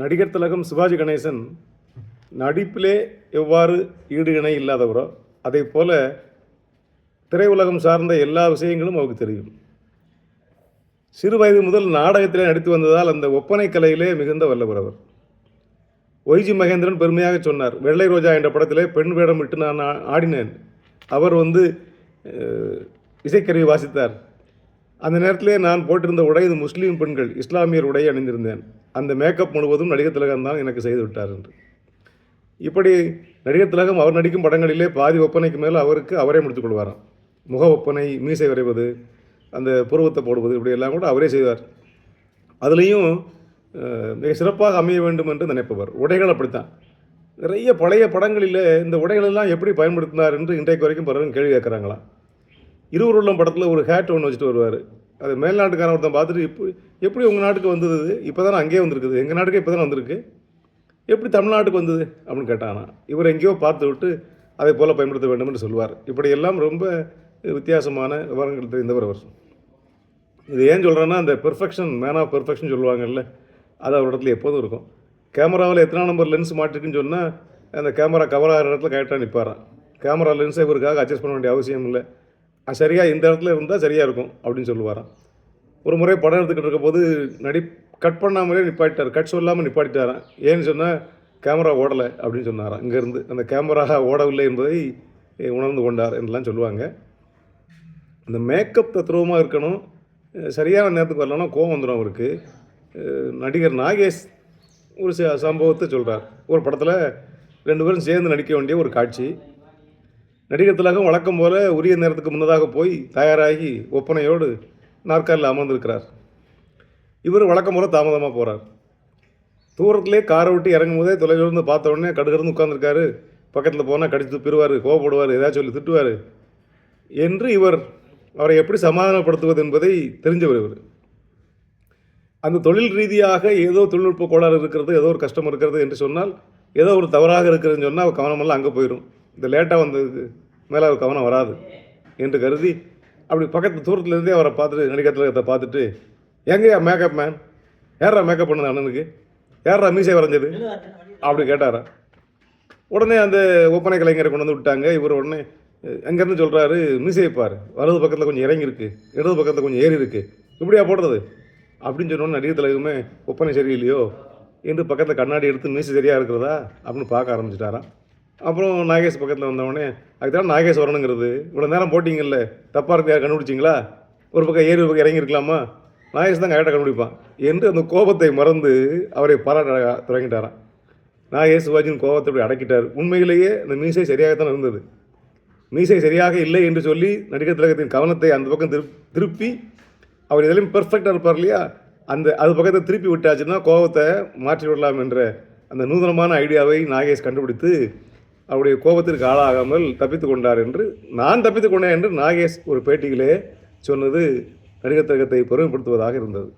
நடிகர் திலகம் சிவாஜி கணேசன் நடிப்பிலே எவ்வாறு ஈடு இணை இல்லாதவரோ அதே போல் திரையுலகம் சார்ந்த எல்லா விஷயங்களும் அவருக்கு தெரியும். சிறு வயது முதல் நாடகத்திலே நடித்து வந்ததால் அந்த ஒப்பனை கலையிலே மிகுந்த வல்லவர் அவர். ஒய்ஜி மகேந்திரன் பெருமையாக சொன்னார் வெள்ளை ரோஜா என்ற படத்திலே பெண் வேடம் விட்டு நான் ஆடினேன். அவர் வந்து இசைக்கருவி வாசித்தார். அந்த நேரத்திலே நான் போட்டிருந்த உடை இது முஸ்லீம் பெண்கள் இஸ்லாமியர் உடை அணிந்திருந்தேன். அந்த மேக்கப் முழுவதும் நடிகர் திலகம் தான் எனக்கு செய்து விட்டார் என்று. இப்படி நடிகர் திலகம் அவர் நடிக்கும் படங்களிலே பாதி ஒப்பனைக்கு மேலே அவருக்கு அவரே முடித்துக் கொள்வாராம். முக ஒப்பனை மீசை வரைவது அந்த புருவத்தை போடுவது இப்படி எல்லாம் கூட அவரே செய்வார். அதுலேயும் மிக சிறப்பாக அமைய வேண்டும் என்று நினைப்பவர். உடைகள் அப்படித்தான். நிறைய பழைய படங்களில் இந்த உடைகளெல்லாம் எப்படி பயன்படுத்தினார் என்று இன்றைக்கு வரைக்கும் பலரும் கேள்வி கேட்குறாங்களாம். இருவருள்ளம் படத்தில் ஒரு ஹேட் ஒன்று வச்சுட்டு வருவார். அது மேல்நாட்டுக்காரன் ஒருத்தன் பார்த்துட்டு இப்போ எப்படி உங்கள் நாட்டுக்கு வந்தது இப்போ தானே அங்கேயே வந்திருக்குது. எங்கள் நாட்டுக்கே இப்போ தானே வந்திருக்கு? எப்படி தமிழ்நாட்டுக்கு வந்தது? அப்படின்னு கேட்டானா. இவர் எங்கேயோ பார்த்து விட்டு அதை போல் பயன்படுத்த வேண்டும் என்று சொல்வார் இப்படியெல்லாம் ரொம்ப வித்தியாசமான விவரங்கள் தெரிந்தவர் அவர். இது ஏன் சொல்கிறேன்னா அந்த பெர்ஃபெக்ஷன் மேன் ஆஃப் பெர்ஃபெக்ஷன் சொல்லுவாங்கல்ல அது அவர் இடத்துல எப்போதும் இருக்கும். கேமராவில் எத்தனை நம்பர் லென்ஸ் மாட்டிருக்குன்னு சொன்னால் அந்த கேமரா கவர் ஆகிற இடத்துல கரெக்டாக நிற்பாரான் கேமரா லென்ஸை இவருக்காக அட்ஜஸ்ட் பண்ண வேண்டிய அவசியம் இல்லை. சரியாக இந்த இடத்துல இருந்தால் சரியாக இருக்கும் அப்படின்னு சொல்லுவாராம். ஒரு முறை படம் எடுத்துக்கிட்டு இருக்க போது நடி கட் பண்ணாமலே நிப்பாட்டார் கட் சொல்லாமல் நிப்பாட்டிட்டாராம். ஏன்னு சொன்னால் கேமரா ஓடலை அப்படின்னு சொன்னாராம். இங்கேருந்து அந்த கேமரா ஓடவில்லை என்பதை உணர்ந்து கொண்டார் என்றெல்லாம் சொல்லுவாங்க. இந்த மேக்கப் தத்ரூபமாக இருக்கணும். சரியான நேரத்துக்கு வரலன்னா கோவம் வந்துடும் அவருக்கு. நடிகர் நாகேஷ் ஒரு சம்பவத்தை சொல்கிறார் ஒரு படத்தில் ரெண்டு பேரும் சேர்ந்து நடிக்க வேண்டிய ஒரு காட்சி. நடிகர் திலகம் வழக்கம் போல உரிய நேரத்துக்கு முன்னதாக போய் தயாராகி ஒப்பனையோடு நாற்காலில் அமர்ந்திருக்கிறார். இவர் வழக்கம் போல தாமதமாக போகிறார் தூரத்திலே காரை விட்டு இறங்கும் போதே தொலைவிலிருந்து பார்த்த உடனே கடுகிருந்து உட்காந்துருக்காரு பக்கத்தில் போனால் கடிச்சு துப்பிடுவார் கோவப்படுவார் ஏதாச்சும் சொல்லி திட்டுவார் என்று இவர் அவரை எப்படி சமாதானப்படுத்துவது என்பதை தெரிஞ்சவர் இவர். அந்த தொழில் ரீதியாக ஏதோ தொழில்நுட்ப கோளாறு இருக்கிறது ஏதோ ஒரு கஷ்டம் இருக்கிறது என்று சொன்னால் ஏதோ ஒரு தவறாக இருக்கிறதுன்னு சொன்னால் அவர் கவனமெல்லாம் அங்கே போயிடும் இந்த லேட்டாக வந்ததுக்கு மேலே அவர் கவனம் வராது என்று கருதி அப்படி பக்கத்து தூரத்துலேருந்தே அவரை பார்த்துட்டு நடிகத்திலகத்தை பார்த்துட்டு எங்கேயா மேக்கப் மேன் யாரா மேக்கப் பண்ணது அண்ணனுக்கு? யாரா மீசை வரைஞ்சது? அப்படி கேட்டாரா. உடனே அந்த ஒப்பனை கலைஞரை கொண்டு வந்து விட்டாங்க. இவர் உடனே அங்கேருந்து சொல்கிறாரு மீசையை பாரு. வலது பக்கத்தில் கொஞ்சம் இறங்கியிருக்கு இடது பக்கத்தில் கொஞ்சம் ஏறி இருக்கு. இப்படியா போடுறது? அப்படின்னு சொன்னோன்னு நடிகர் தலைவருமே ஒப்பனை சரியில்லையோ? என்று பக்கத்தில் கண்ணாடி எடுத்து மீசை சரியாக இருக்கிறதா? அப்படின்னு பார்க்க ஆரம்பிச்சிட்டாராம். அப்புறம் நாகேஷ் பக்கத்தில் வந்தவொடனே அதுதான் நாகேஷ் வரணுங்கிறது. இவ்வளோ நேரம் போட்டிங்கல்ல. தப்பாக இருக்கு யார் கண்டுபிடிச்சிங்களா? ஒரு பக்கம் ஏறி ஒரு பக்கம் இறங்கியிருக்கலாமா? நாகேஷ் தான் கரெக்டாக கண்டுபிடிப்பான். என்று அந்த கோபத்தை மறந்து அவரை பாராட்ட தொடங்கிட்டாராம். நாகேஷ் சிவாஜியின் கோபத்தை அப்படி அடக்கிட்டார். உண்மையிலேயே அந்த மீசை சரியாகத்தான் இருந்தது. மீசை சரியாக இல்லை என்று சொல்லி நடிகர் திலகத்தின் கவனத்தை அந்த பக்கம் திரு திருப்பி அவர் இதிலும் பெர்ஃபெக்டாக இருப்பார் இல்லையா? அந்த அது பக்கத்தை திருப்பி விட்டாச்சுன்னா கோபத்தை மாற்றி விடலாம் என்ற அந்த நூதனமான ஐடியாவை நாகேஷ் கண்டுபிடித்து அவருடைய கோபத்திற்கு ஆளாகாமல் தப்பித்து கொண்டார் என்று நான் தப்பித்து கொண்டேன் என்று நாகேஷ் ஒரு பேட்டியிலே சொன்னது நடிகர் பெருமைப்படுத்துவதாக இருந்தது.